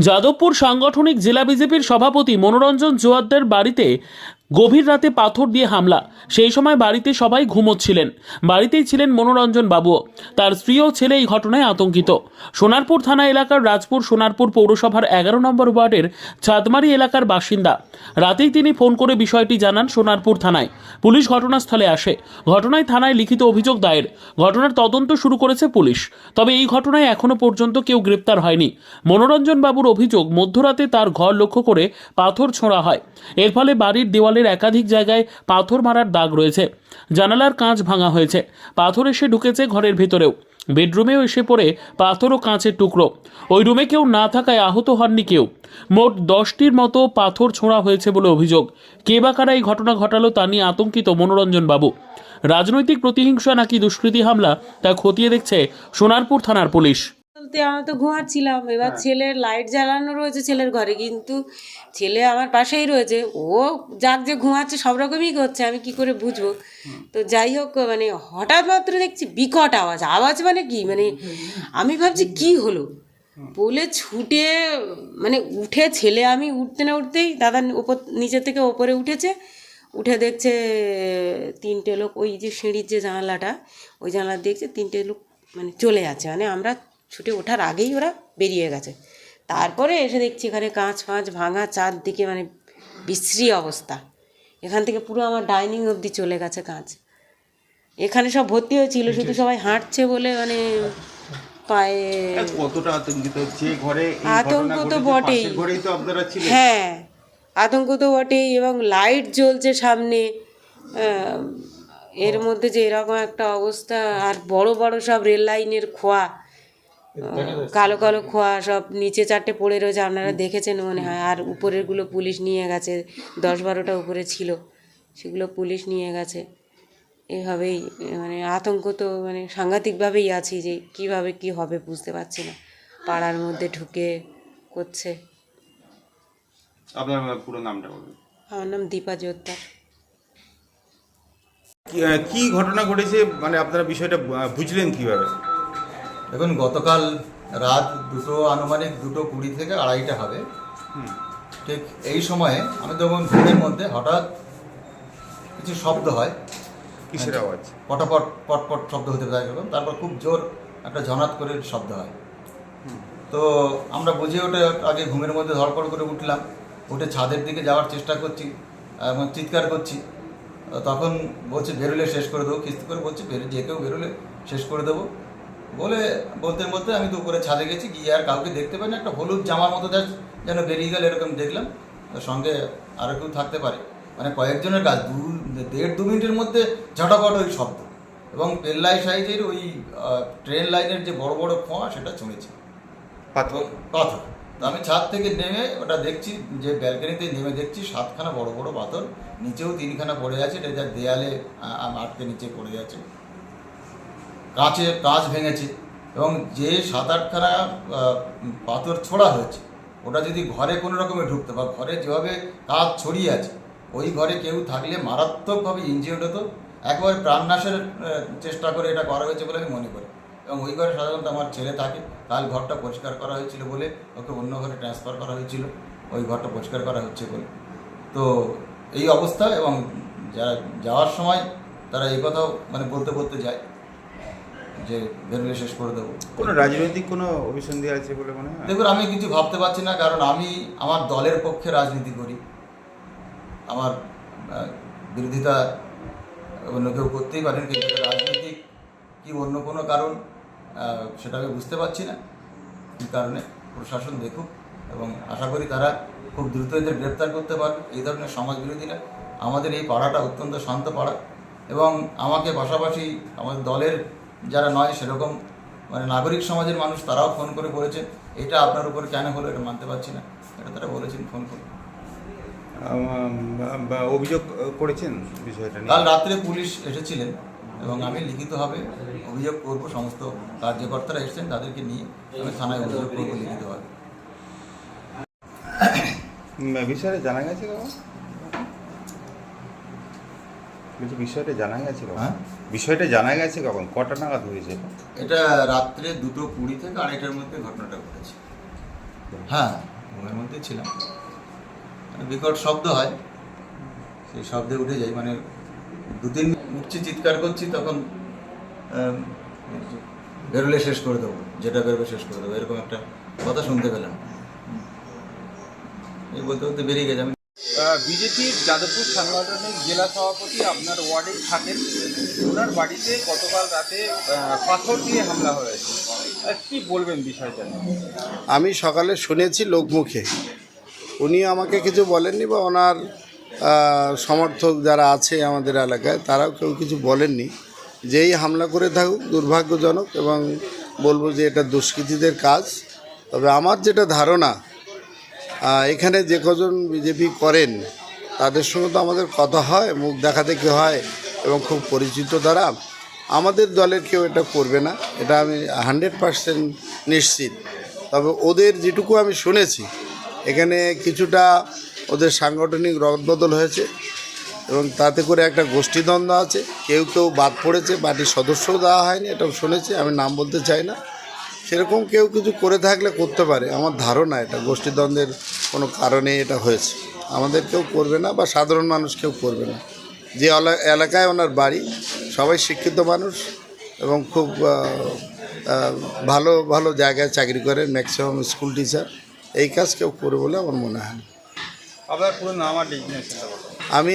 যাদবপুর সাংগঠনিক জেলা বিজেপির সভাপতি মনোরঞ্জন জোয়ারদের বাড়িতে গভীর রাতে পাথর দিয়ে হামলা। সেই সময় বাড়িতে সবাই ঘুমোচ্ছিলেন। বাড়িতেই ছিলেন মনোরঞ্জন বাবুও তার স্ত্রী ও ছেলে এই ঘটনায় আতঙ্কিত। সোনারপুর থানা এলাকার রাজপুর সোনারপুর পৌরসভার এগারো নম্বর ওয়ার্ডের চাঁদমারি এলাকার বাসিন্দা। রাতেই তিনি ফোন করে বিষয়টি জানান সোনারপুর থানায়। পুলিশ ঘটনাস্থলে আসে। ঘটনায় থানায় লিখিত অভিযোগ দায়ের। ঘটনার তদন্ত শুরু করেছে পুলিশ। তবে এই ঘটনায় এখনও পর্যন্ত কেউ গ্রেপ্তার হয়নি। মনোরঞ্জন বাবুর অভিযোগ, মধ্যরাতে তার ঘর লক্ষ্য করে পাথর ছোঁড়া হয়। এর ফলে বাড়ির দেওয়ালের একাধিক জায়গায় পাথর মারার দাগ রয়েছে। জানালার কাঁচ ভাঙা হয়েছে। পাথর এসে ঢুকেছে ঘরের ভেতরেও। বেডরুমেও এসে পড়ে পাথর ও কাঁচের টুকরো। ওই রুমে কেউ না থাকায় আহত হননি কেউ। মোট দশটির মতো পাথর ছোঁড়া হয়েছে বলে অভিযোগ। কে বা কারা এই ঘটনা ঘটালো তা নিয়ে আতঙ্কিত মনোরঞ্জন বাবু। রাজনৈতিক প্রতিহিংসা নাকি দুষ্কৃতী হামলা তা খতিয়ে দেখছে সোনারপুর থানার পুলিশ। বলতে আমি তো ঘুমাচ্ছিলাম। এবার ছেলের লাইট জ্বালানো রয়েছে ছেলের ঘরে কিন্তু ছেলে আমার পাশেই রয়েছে। ও যাক যে ঘুমাচ্ছে সব রকমই করছে আমি কি করে বুঝব? তো যাই হোক মানে হঠাৎ মাত্র দেখছি বিকট আওয়াজ। আওয়াজ মানে কি? মানে আমি ভাবছি কি হলো? বলে ছুটে মানে উঠে ছেলে আমি উঠতে না উঠতেই দাদা ওপর নিচে থেকে ওপরে উঠেছে। উঠে দেখছে তিনটে লোক ওই যে সিঁড়ির যে জানালাটা ওই জানালা দেখছে তিনটে লোক মানে চলে যাচ্ছে। মানে আমরা ছুটে ওঠার আগেই ওরা বেরিয়ে গেছে। তারপরে এসে দেখছি এখানে কাঁচ ফাঁচ ভাঙা চারদিকে মানে বিশ্রী অবস্থা। এখান থেকে পুরো আমার ডাইনিং অবধি চলে গেছে কাঁচ। এখানে সব ভর্তি হয়েছিল শুধু সবাই হাঁটছে বলে মানে পায়ে কতটা আতঙ্কিত যে ঘরে আতঙ্ক তো বটেই। ঘরেই তো আপনারা ছিলেন। হ্যাঁ আতঙ্ক তো বটেই এবং লাইট জ্বলছে সামনে। এর মধ্যে যে এরকম একটা অবস্থা আর বড় বড় সব রেল লাইনের খোয়া। কালো কালো খোয়া সব নিচে চারটে পড়ে রয়েছে আপনারা দেখেছেন মনে হয়। আর উপরেরগুলো পুলিশ নিয়ে গেছে দশ বারোটা উপরে ছিল সেগুলো পুলিশ নিয়ে গেছে। এভাবেই মানে আতঙ্ক তো মানে সাংঘাতিকভাবেই আছি যে কীভাবে কি হবে বুঝতে পারছি না। পাড়ার মধ্যে ঢুকে করছে। আপনার পুরো নামটা বলুন। আমার নাম দীপা জোদ্দার কি- ঘটনা ঘটেছে? মানে আপনারা বিষয়টা বুঝলেন কীভাবে? দেখুন গতকাল রাত দুটো আনুমানিক দুটো কুড়ি থেকে আড়াইটা হবে। ঠিক এই সময়ে আমি তখন ঘুমের মধ্যে হঠাৎ কিছু শব্দ হয় কিসের আওয়াজ? পটাপট পটপট শব্দ হতে থাকে এরকম তারপর খুব জোর একটা জনাত করে শব্দ হয়। তো আমরা বুঝে ওঠে আগে ঘুমের মধ্যে ধড়পড় করে উঠলাম উঠে ছাদের দিকে যাওয়ার চেষ্টা করছি এবং চিৎকার করছি। তখন বলছে বেরোলে শেষ করে দেবো। কিস্তি করে বলছে বেরো যে কেউ বেরোলে শেষ করে দেবো। বলে বলতে বলতে আমি তো উপরে ছাদে গেছি গিয়ে আর কাউকে দেখতে পাই না একটা হলুদ জামার মতো যেন বেরিয়ে গেল এরকম দেখলাম। সঙ্গে আরও কেউ থাকতে পারে। মানে কয়েকজনের কাজ দু দেড় দু মিনিটের মধ্যে ঝটাপট ওই শব্দ। এবং পেল্লাই সাইজের ওই ট্রেন লাইনের যে বড় বড় খোঁয়া সেটা চলেছে পাথর? পাথর। তো আমি ছাদ থেকে নেমে ওটা দেখছি যে ব্যালকনিতে নেমে দেখছি সাতখানা বড় বড় পাথর নিচেও তিনখানা পড়ে আছে এটা যা দেয়ালে আটকে নিচে পড়ে যাচ্ছে কাঁচে কাঁচ ভেঙেছে এবং যে সাত আটখানা পাথর ছোড়া হয়েছে, ওটা যদি ঘরে কোনো রকমে ঢুকতো বা ঘরে যেভাবে কাজ ছড়িয়ে আছে, ওই ঘরে কেউ থাকলে মারাত্মকভাবে ইনজিওর্ড হতো। একবারে প্রাণনাশের চেষ্টা করে এটা করা হয়েছে বলে আমি মনে করি। এবং ওই ঘরে সাধারণত আমার ছেলে থাকে, কাল ঘরটা পরিষ্কার করা হয়েছিল বলে ওকে অন্য ঘরে ট্রান্সফার করা হয়েছিল, ওই ঘরটা পরিষ্কার করা হচ্ছে বলে। তো এই অবস্থা এবং যারা যাওয়ার সময় তারা এই কথাও মানে বলতে বলতে যায়। যে বেরোলে শেষ করে দেবো। কোনো রাজনৈতিক কোনো অভিসন্ধি আছে বলে মনে হয়? দেখুন আমি কিছু ভাবতে পারছি না কারণ আমি আমার দলের পক্ষে রাজনীতি করি। আমার বিরোধিতা অন্য কেউ করতেই পারেন কিন্তু রাজনৈতিক কি অন্য কোনো কারণ সেটা আমি বুঝতে পারছি না। কী কারণে? প্রশাসন দেখুক এবং আশা করি তারা খুব দ্রুত এদের গ্রেপ্তার করতে পারবে। এই ধরনের সমাজ বিরোধীরা আমাদের এই পাড়াটা অত্যন্ত শান্ত পাড়া এবং আমাকে পাশাপাশি আমাদের দলের যারা নয় সেরকম মানে নাগরিক সমাজের মানুষ তারাও ফোন করে বলেছেন এটা আপনার উপর কেন হলো এটা মানতে পারছি না। এটা তারা বলেছেন ফোন করে। অভিযোগ করেছেন বিষয়টা কাল রাত্রে পুলিশ এসেছিলেন এবং আমি লিখিতভাবে অভিযোগ করব সমস্ত কার্যকর্তারা এসেছেন তাদেরকে নিয়ে আমি থানায় অভিযোগ করব লিখিতভাবে। উম, বিষয়টা জানা গেছে বলছি বিষয়টা জানা গেছে কখন? হ্যাঁ? বিষয়টা জানা গেছে কখন? কটা নাগাদ হয়েছে এটা? রাত্রে দুটো কুড়ি থেকে আড়াইটার মধ্যে ঘটনাটা ঘটেছে। হ্যাঁ ঘুমের মধ্যে ছিলাম। মানে বিকট শব্দ হয় সেই শব্দে উঠে যাই মানে দু তিন উঠছি চিৎকার করছি তখন বেরোলে শেষ করে দেবো যেটা বেরোবে শেষ করে দেবো এরকম একটা কথা শুনতে পেলাম। এই বলতে বলতে বেরিয়ে গেছে আমি বিজেপির যাদবপুর সাংগঠনিক জেলা সভাপতি আপনার ওয়ার্ডে থাকেন। ওনার বাড়িতে গতকাল রাতে পাথর দিয়ে হামলা হয়েছে। কি বলবেন বিষয়টা? আমি সকালে শুনেছি লোকমুখে। উনি আমাকে কিছু বলেননি বা ওনার সমর্থক যারা আছে আমাদের এলাকায়, তারাও কেউ কিছু বলেননি। যেই হামলা করে থাকুক, দুর্ভাগ্যজনক এবং বলব যে এটা দুষ্কৃতীদের কাজ। তবে আমার যেটা ধারণা এখানে যে কজন বিজেপি করেন, তাদের সঙ্গে তো আমাদের কথা হয়, মুখ দেখা দেখি হয় এবং খুব পরিচিত তারা। আমাদের দলের কেউ এটা করবে না, এটা আমি হান্ড্রেড পার্সেন্ট নিশ্চিত। তবে ওদের যেটুকু আমি শুনেছি, এখানে কিছুটা ওদের সাংগঠনিক রদবদল হয়েছে এবং তাতে করে একটা গোষ্ঠীদ্বন্দ্ব আছে। কেউ কেউ বাদ পড়েছে পার্টির সদস্যও দেওয়া হয়নি, এটাও শুনেছি, আমি নাম বলতে চাই না। সেরকম কেউ কিছু করে থাকলে করতে পারে। আমার ধারণা এটা গোষ্ঠীদ্বন্দ্বের কোনো কারণে এটা হয়েছে। আমাদের কেউ করবে না বা সাধারণ মানুষ কেউ করবে না। যে এলা- এলাকায় ওনার বাড়ি সবাই শিক্ষিত মানুষ এবং খুব ভালো ভালো জায়গায় চাকরি করে ম্যাক্সিমাম স্কুল টিচার এই কাজ কেউ করে বলে আমার মনে হয় আপনার পুরো নাম আর আমি